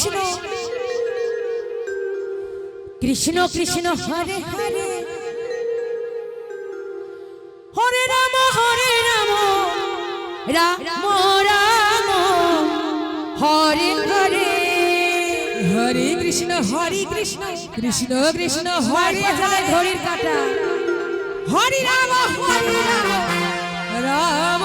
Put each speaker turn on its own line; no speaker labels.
কৃষ্ণ কৃষ্ণ কৃষ্ণ হরে হরে হরে রাম হরে রাম রাম রাম হরে হরে
হরে কৃষ্ণ হরে কৃষ্ণ কৃষ্ণ কৃষ্ণ হরে হরে ঘড়ির কাটা
হরে রাম হরে রাম রাম